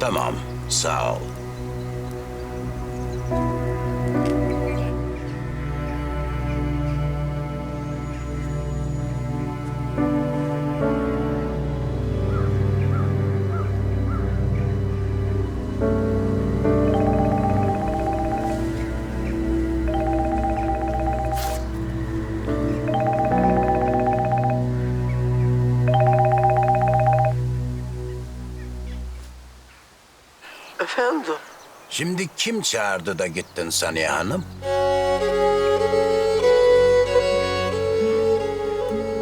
Tamam, sağ ol. Efendim? Şimdi kim çağırdı da gittin Saniye Hanım?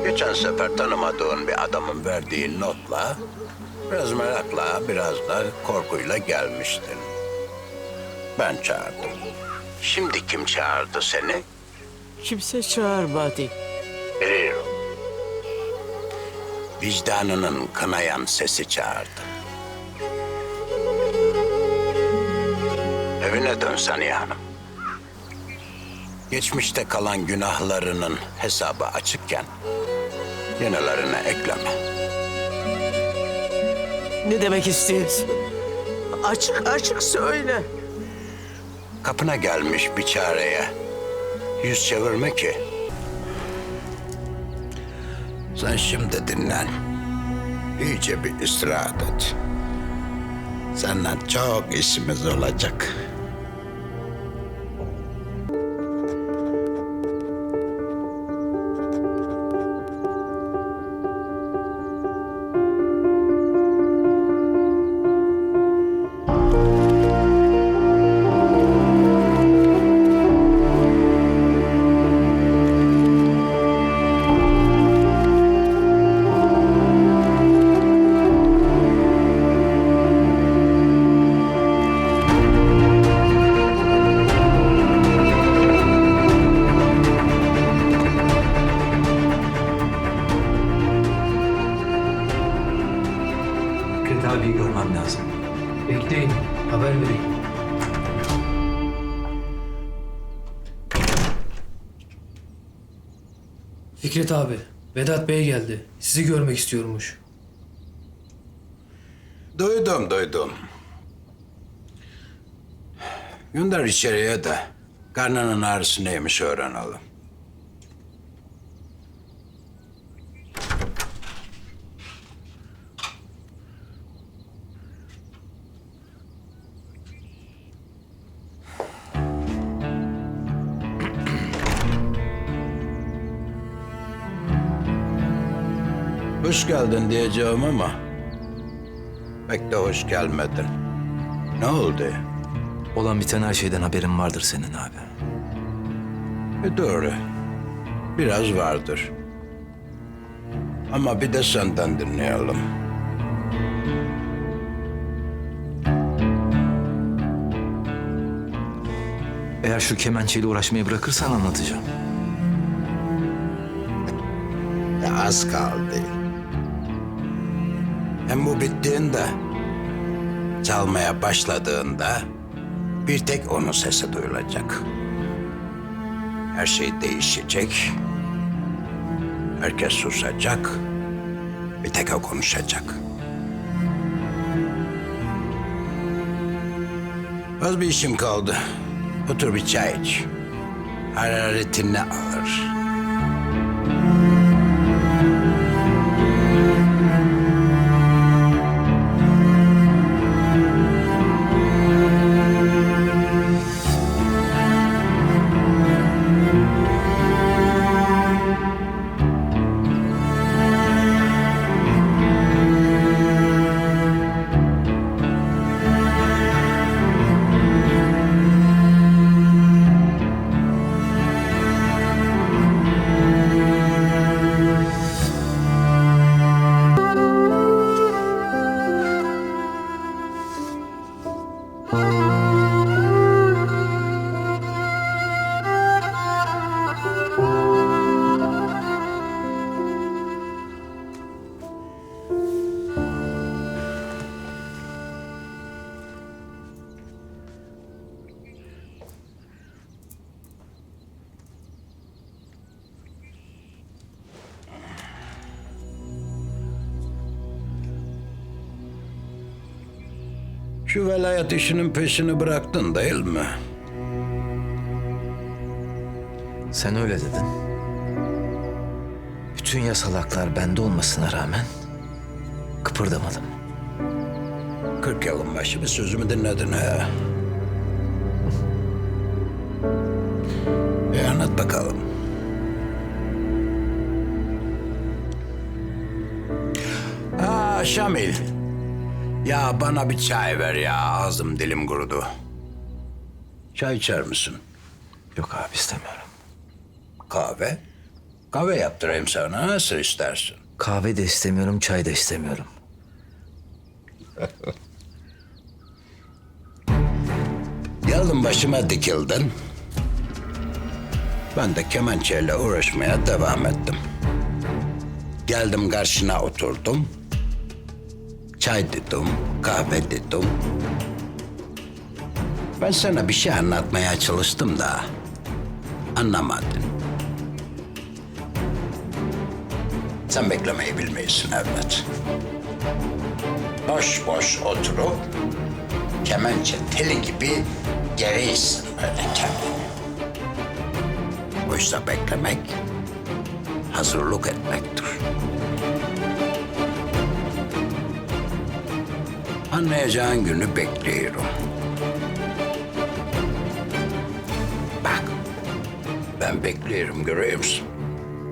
Geçen sefer tanımadığın bir adamın verdiği notla, biraz merakla, biraz da korkuyla gelmiştin. Ben çağırdım. Şimdi kim çağırdı seni? Kimse çağırmadı. Biliyorum. Vicdanının kınayan sesi çağırdı. Evine dön Saniye Hanım. Geçmişte kalan günahlarının hesabı açıkken yenilerine ekleme. Ne demek istiyorsun? Açık açık söyle. Kapına gelmiş bir çareye yüz çevirme ki. Sen şimdi dinlen. İyice bir istirahat et. Senden çok işimiz olacak. Fikret abi, Vedat Bey geldi. Sizi görmek istiyormuş. Duydum, duydum. Gönder içeriye de karnının ağrısı neymiş öğrenelim. Hoş geldin diyeceğim ama pek de hoş gelmedin. Ne oldu? Olan biten her şeyden haberin vardır senin abi. E doğru. Biraz vardır. Ama bir de senden dinleyelim. Eğer şu kemençeyle uğraşmayı bırakırsan anlatacağım. Ya az kaldı. Hem bu bittiğinde, çalmaya başladığında bir tek onun sesi duyulacak. Her şey değişecek. Herkes susacak. Bir tek o konuşacak. Az bir işim kaldı. Otur bir çay iç. Hararetini alır. Şu velayet işinin peşini bıraktın değil mi? Sen öyle dedin. Bütün yasalaklar bende olmasına rağmen kıpırdamadım. 40 yılın başı bir sözümü dinledin ha. E anlat bakalım. Aa Şamil. Ya bana bir çay ver ya. Ağzım dilim kurudu. Çay içer misin? Yok abi istemiyorum. Kahve? Kahve yaptırayım sana. Nasıl istersin? Kahve de istemiyorum, çay da istemiyorum. Geldin başıma dikildin. Ben de kemençeyle uğraşmaya devam ettim. Geldim karşına oturdum. Çay dedim, kahve dedim. Ben sana bir şey anlatmaya çalıştım da anlamadın. Sen beklemeyi bilmeyisin evlat. Boş boş oturup kemençe teli gibi geriysin öyle kendini. Oysa beklemek, hazırlık etmektir. Anlayacağın günü bekliyorum. Bak, ben bekliyorum görüyor musun?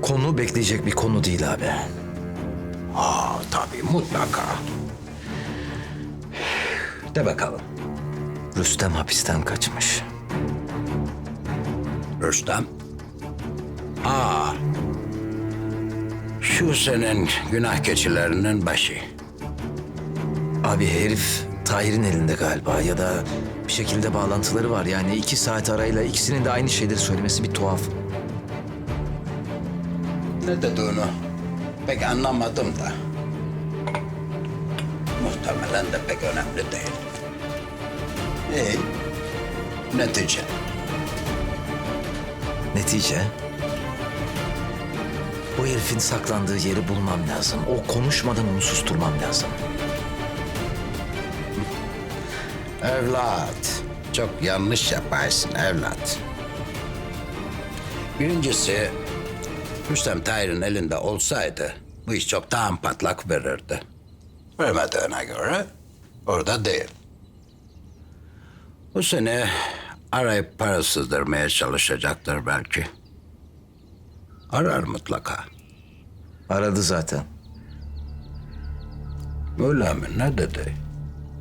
Konu bekleyecek bir konu değil abi. Aa, tabii mutlaka. De bakalım. Rüstem hapisten kaçmış. Rüstem. Aa. Şu senin günah keçilerinin başı. Abi herif Tahir'in elinde galiba ya da bir şekilde bağlantıları var. Yani iki saat arayla ikisinin de aynı şeyleri söylemesi bir tuhaf. Ne dediğini pek anlamadım da. Muhtemelen de pek önemli değil. İyi. Netice. Netice bu herifin saklandığı yeri bulmam lazım. O konuşmadan onu susturmam lazım. Evlat. Çok yanlış yaparsın evlat. Birincisi Rüstem Tahir'in elinde olsaydı bu iş çoktan patlak verirdi. Vermediğine göre orada değil. Bu seni arayıp para sızdırmaya çalışacaktır belki. Arar mutlaka. Aradı zaten. Öyle mi? Ne dedi?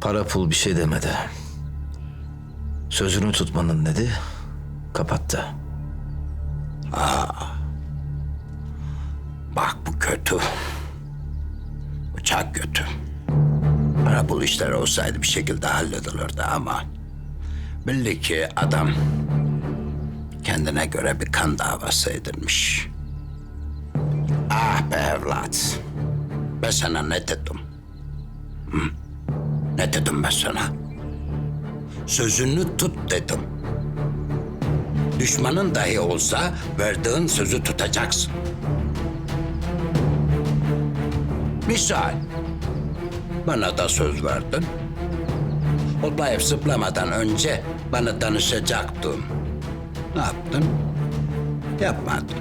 Para pul bir şey demedi. Sözünü tutmanın dedi. Kapattı. Bak bu kötü. Bu çok kötü. Para bul işleri olsaydı bir şekilde halledilirdi ama... Belli ki adam kendine göre bir kan davası edinmiş. Ah be evlat. Ben sana ne dedim? Hı? Ne dedim ben sana? Sözünü tut dedim. Düşmanın dahi olsa verdiğin sözü tutacaksın. Misal. Bana da söz verdin. Hoplayıp zıplamadan önce bana danışacaktın. Ne yaptın? Yapmadın.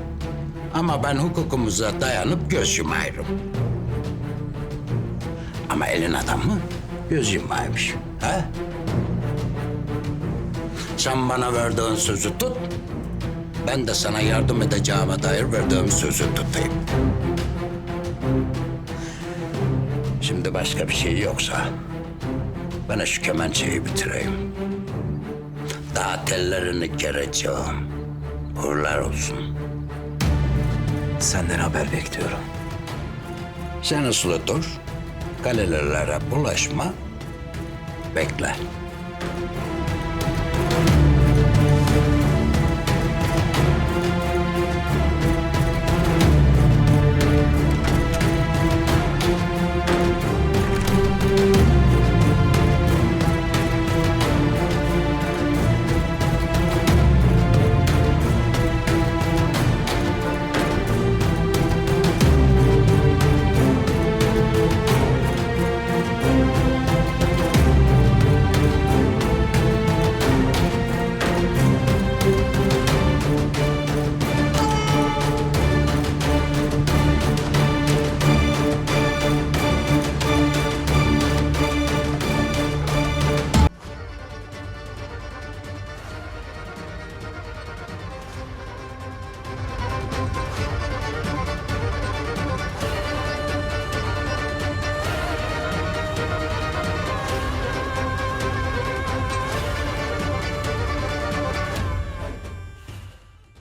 Ama ben hukukumuza dayanıp göz yumayırım. Ama elin adamı göz yumaymış. Ha? Sen bana verdiğin sözü tut. Ben de sana yardım edeceğime dair verdiğim sözü tutayım. Şimdi başka bir şey yoksa bana şu kemençeyi bitireyim. Daha tellerini gereceğim. Uğurlar olsun. Senden haber bekliyorum. Sen uslu dur kalelere bulaşma, bekle.